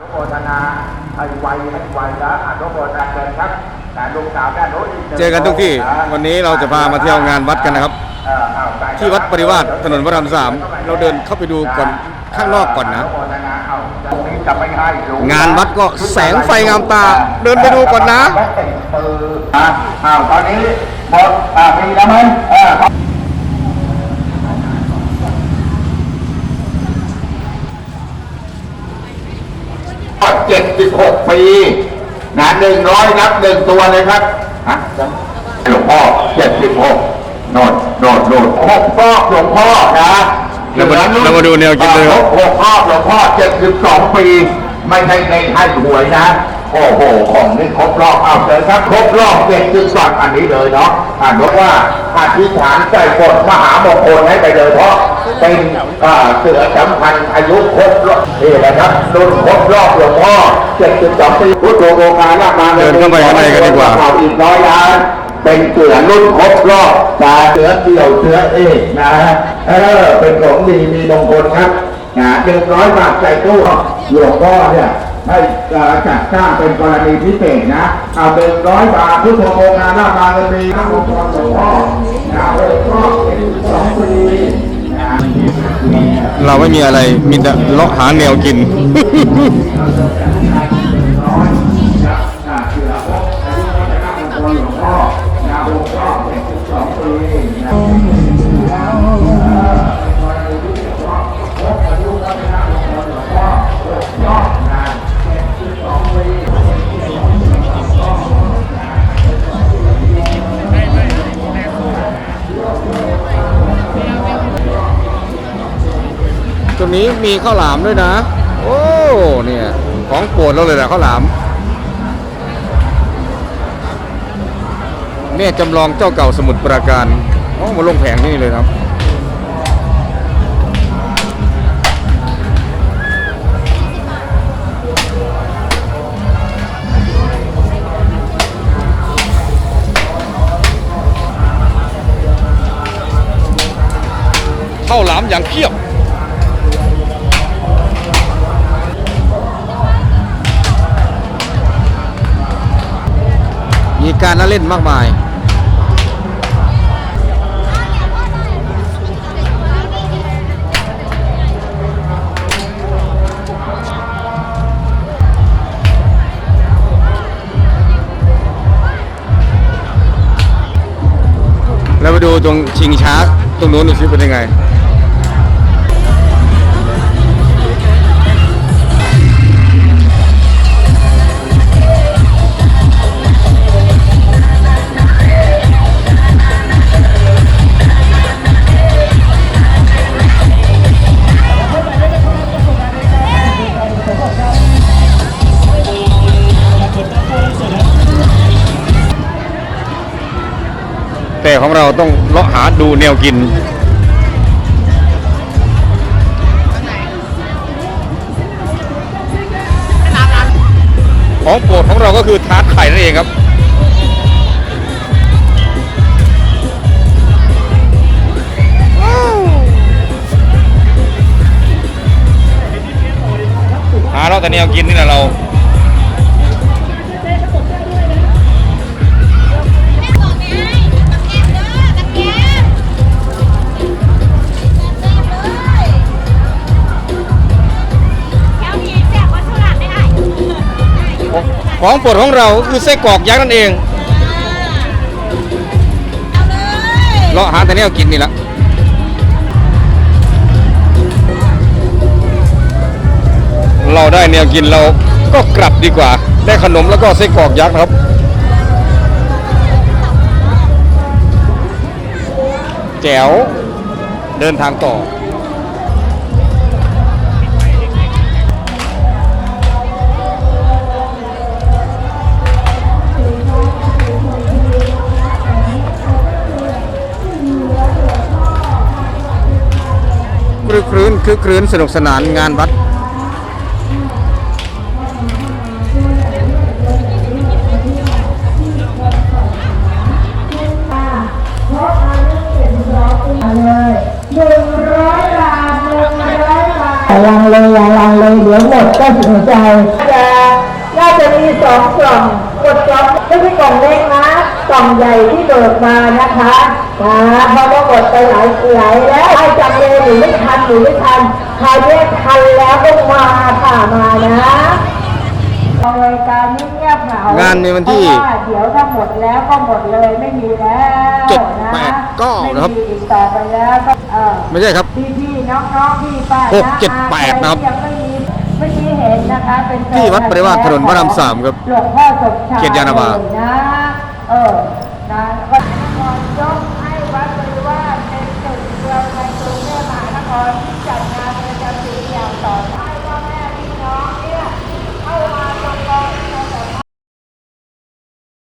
นุโมทนาให้ไวให้ไวนะอนุโมทนาเกินครับแต่ลูกสาวแม่รู้เจอกันทุกที่วันนี้เราจะพามาเที่ยวงานวัดกันนะครับ ที่วัดปริวาสถนนพระรามสามเราเดินเข้าไปดูก่อนข้างนอกก่อนนะ งานวัดก็แสงไฟงามตา เดินไปดูก่อนนะอ้าวตอนนี้หมดปีแล้วมั้ย 76 ปีนะ100นับหนึ่งตัวเลยครับฮะหลวงพ่อ 76โนดโนดโนดหกรอบหลวงพ่อนะเรามาเรมาดูแนวคิดเลยคบหกรอบหลวงพ่อ 72 ปี ไม่ใช่ในให้หวยนะ โอ้โห ของนี่ครบรอบเอาเลยครับ ครบรอบเจ็ดจุดสองอันนี้เลยเนาะอ่านว่าอธิษฐานใจกดมหามงคลให้ไปเลยเพราะ เป็นอ่าเสือสำคัญอายุครบรอบนี่แหละครับรุ่นครบรอบหลวงพ่อเจ็ดสิบสองปีพุทโธโกคาลามาเดินเข้าไปข้างในกันดีกว่าเอีกร้อยล้านเป็นเสือรุ่นครบรอบตาเสือเกี่ยวเสือเอกนะฮะเออเป็นของดีมีมงคลครับนะหนึ่งร้อยบาทใจตู้หลวงพ่อเนี่ยให้จัดสร้างเป็นกรณีพิเศษนะเอาหนึ่งร้อยบาทพุทโธโกคาลามาเงินมีพระมงคลหลวงพ่อนะหกรอบเป็นสองปี เราไม่มีอะไรมีแต่เลาะหาแนวกิน รงนี้มีข้าวหลามด้วยนะ โอ้เนี่ยของโปรดเราเลยนะข้าวหลามแม่จำลองเจ้าเก่าสมุทรปราการอ๋อมาลงแผงที่นี่เลยครับข้าวหลามอย่างเพียบ มีการละเล่นมากมาย แล้วไปดูตรงชิงช้าตรงนู้นดูซิเป็นยังไง ของเราต้องเลาะหาดูแนวกิน ของโปรดของเราก็คือทาร์ตไข่นั่นเองครับหาเราแต่แนวกินนี่แหละเรา ของโปรดของเราก็คือไส้กรอกยักษ์นั่นเองเราะหาแต่แนวกินนี่ละเราได้แนวกินเราก็กลับดีกว่า ได้ขนมแล้วก็ไส้กรอกยักษ์ครับแจ๋วเดินทางต่อ รึกครื้นคือครื้นสนุกสนานงานวัดอย่าลังเลยอย่าลังเลยเดี๋ยวยวหมดก็เสียใจจะน่าจะมีสองกล่องกดกล่องไม่ใช่กล่องเล็กนะกล่องใหญ่ที่เบิกมานะคะ นะเพราะว่าหมดไปหลายหลายแล้วให้จำเลยหรือไม่ทันหรือไม่ทันใครเรียกทันแล้วก็มาค่ะมานะรายการนี้เงียบเหงางานในวันที่เพราะว่าเดี๋ยวถ้าหมดแล้วก็หมดเลยไม่มีแล้วเจ็ดนะแปดเก้านะครับไม่มีอีกต่อไปแล้วก็เออไม่ใช่ครับ พี่พี่ๆน้องๆพี่ป้าหกเจ็ดแปดนะครับ ยังไม่มีเมื่อกี้เห็นนะคะเป็นที่วัดปริวาสถนนพระรามสามครับหลวงพ่อสมชายเขตยานนาวา นะเออนะก็ยก